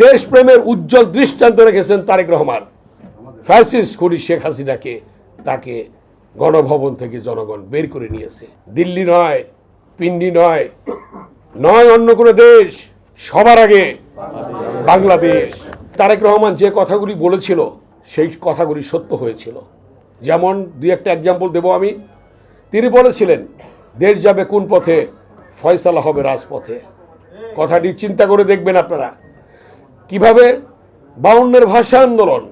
দেশপ্রেমের উজ্জ্বল দৃষ্টান্ত রেখেছেন তারেক রহমান। ফ্যাসিস্ট করি শেখ হাসিনাকে তাকে গণভবন থেকে জনগণ বের করে নিয়েছে। দিল্লি নয়, পিন্ডি নয় নয় অন্য কোনো দেশ, সবার আগে বাংলাদেশ। তারেক রহমান যে কথাগুলি বলেছিল, সেই কথাগুলি সত্য হয়েছিল। যেমন দুই একটা এক্সাম্পল দেবো আমি। তিনি বলেছিলেন, দেশ যাবে কোন পথে, ফয়সালা হবে রাজপথে। কথাটি চিন্তা করে দেখবেন আপনারা। কীভাবে বাউন্নের ভাষা আন্দোলন,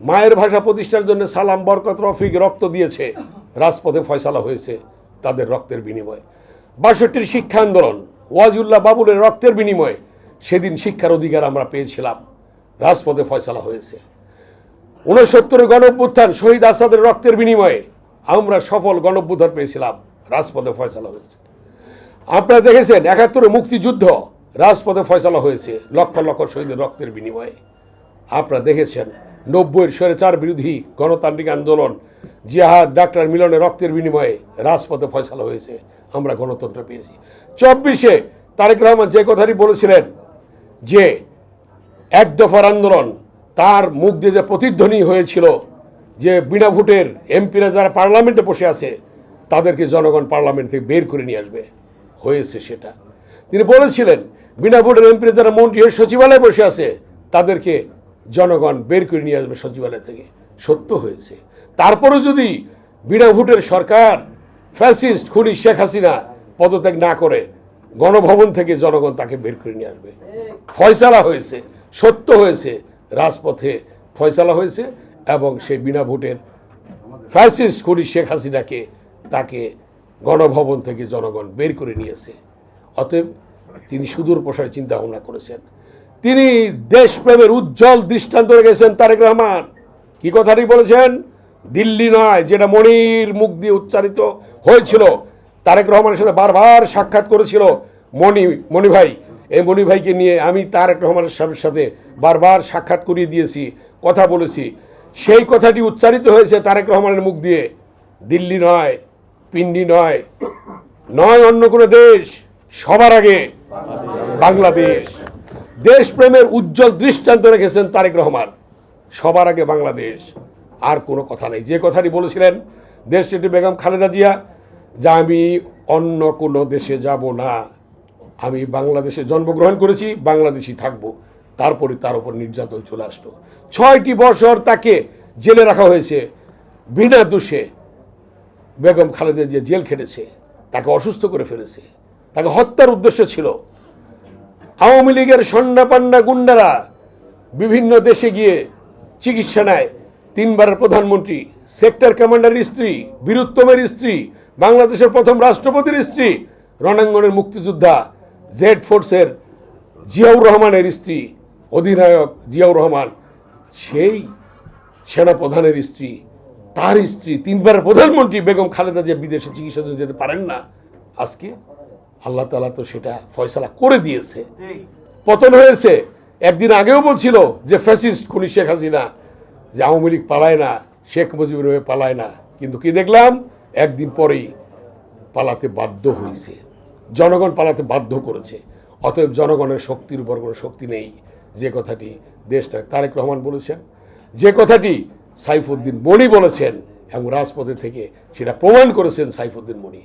মায়ের ভাষা প্রতিষ্ঠার জন্য সালাম, বরকত, রফিক, রক্ত দিয়েছে, রাজপথে ফয়সালা হয়েছে তাদের রক্তের বিনিময়ে। বাষট্টির শিক্ষা আন্দোলন ওয়াজুল্লাহ বাবুলের রক্তের বিনিময়ে সেদিন শিক্ষার অধিকার আমরা পেয়েছিলাম, রাজপথে ফয়সালা হয়েছে। উনসত্তরের গণঅভ্যুত্থান, শহীদ আসাদের রক্তের বিনিময়ে আমরা সফল গণঅভ্যুত্থান পেয়েছিলাম, রাজপথে ফয়সালা হয়েছে। আপনারা দেখেছেন একাত্তরে মুক্তিযুদ্ধ রাজপথে ফয়সালা হয়েছে, লক্ষ লক্ষ শহীদের রক্তের বিনিময়ে। আপনারা দেখেছেন, নব্বইয়ের স্বৈরাচার বিরোধী গণতান্ত্রিক আন্দোলন, জিহাদ, ডাক্তার মিলনের রক্তের বিনিময়ে রাজপথে ফয়সালা হয়েছে, আমরা গণতন্ত্র পেয়েছি। চব্বিশে তারেক রহমান যে কথাটি বলেছিলেন যে এক দফার আন্দোলন, তার মুখ দিয়ে যে প্রতিধ্বনি হয়েছিল, যে বিনা ভোটের এমপিরা যারা পার্লামেন্টে বসে আছে, তাদেরকে জনগণ পার্লামেন্ট থেকে বের করে নিয়ে আসবে, হয়েছে সেটা। তিনি বলেছিলেন বিনা ভোটের এমপিরা যারা মন্ত্রী হয়ে সচিবালয়ে বসে আছে, তাদেরকে জনগণ বের করে নিয়ে আসবে সচিবালয় থেকে। সত্য হয়েছে। তারপরে যদি বিনা ভোটের সরকার, ফ্যাসিস্ট, খুনি শেখ হাসিনা পদত্যাগ না করে, গণভবন থেকে জনগণ তাকে বের করে নিয়ে আসবে। ফয়সালা হয়েছে, সত্য হয়েছে, রাজপথে ফয়সালা হয়েছে এবং সেই বিনা ভোটের ফ্যাসিস্ট, খুনি শেখ হাসিনাকে তাকে গণভবন থেকে জনগণ বের করে নিয়েছে। অতএব তিনি সুদূর প্রসারে চিন্তা ভাবনা করেছেন। তিনি দেশপ্রেমের উজ্জ্বল দৃষ্টান্ত রেখেছেন তারেক রহমান। কি কথাটি বলেছেন? দিল্লি নয়, যেটা মনির মুখ দিয়ে উচ্চারিত হয়েছিল। তারেক রহমানের সাথে বারবার সাক্ষাৎ করেছিল মণি মণি ভাই। এই মণি ভাইকে নিয়ে আমি তারেক রহমানের সাহেবের সাথে বারবার সাক্ষাৎ করিয়ে দিয়েছি, কথা বলেছি। সেই কথাটি উচ্চারিত হয়েছে তারেক রহমানের মুখ দিয়ে। দিল্লি নয়, পিন্ডি নয় নয় অন্য কোনো দেশ, সবার আগে। বাংলাদেশ। দেশপ্রেমের উজ্জ্বল দৃষ্টান্ত রেখেছেন তারেক রহমান। সবার আগে বাংলাদেশ। আর কোনো কথা নেই। যে কথাটি বলেছিলেন দেশটি বেগম খালেদা জিয়া, যে আমি অন্য কোনো দেশে যাব না। আমি বাংলাদেশে জন্মগ্রহণ করেছি বাংলাদেশি থাকব। তারপরে তার উপর নির্যাতন চলে আসলো। ছয়টি বছর তাকে জেলে রাখা হয়েছে। বিনা দোষে বেগম খালেদা জিয়া জেল খেটেছে। তাকে অসুস্থ করে ফেলেছে। তাকে হত্যার উদ্দেশ্য ছিল। আওয়ামী লীগের সন্ডা পান্ডা গুন্ডারা বিভিন্ন দেশে গিয়ে চিকিৎসা নেয়। তিনবারের প্রধানমন্ত্রী, সেক্টর কমান্ডারের স্ত্রী, বীরুত্তমের স্ত্রী, বাংলাদেশের প্রথম রাষ্ট্রপতির স্ত্রী, রণাঙ্গনের মুক্তিযোদ্ধা জেড ফোর্সের জিয়াউর রহমানের স্ত্রী, অধিনায়ক জিয়াউর রহমান, সেই সেনাপ্রধানের স্ত্রী, তার স্ত্রী, তিনবারের প্রধানমন্ত্রী বেগম খালেদা যে বিদেশে চিকিৎসার জন্য যেতে পারেন না। আজকে আল্লাহ তালা তো সেটা ফয়সালা করে দিয়েছে। পতন হয়েছে। একদিন আগেও বলছিল যে ফ্যাসিস্ট খুনি শেখ হাসিনা যে আওয়ামী লীগ পালায় না শেখ মুজিবুর রহমান পালায় না। কিন্তু কি দেখলাম? একদিন পরেই পালাতে বাধ্য হয়েছে। জনগণ পালাতে বাধ্য করেছে। অতএব জনগণের শক্তির উপর কোনো শক্তি নেই। যে কথাটি দেশটা তারেক রহমান বলেছেন যে কথাটি সাইফুদ্দিন মণি বলেছেন এবং রাজপথে থেকে সেটা প্রমাণ করেছেন সাইফুদ্দিন মণি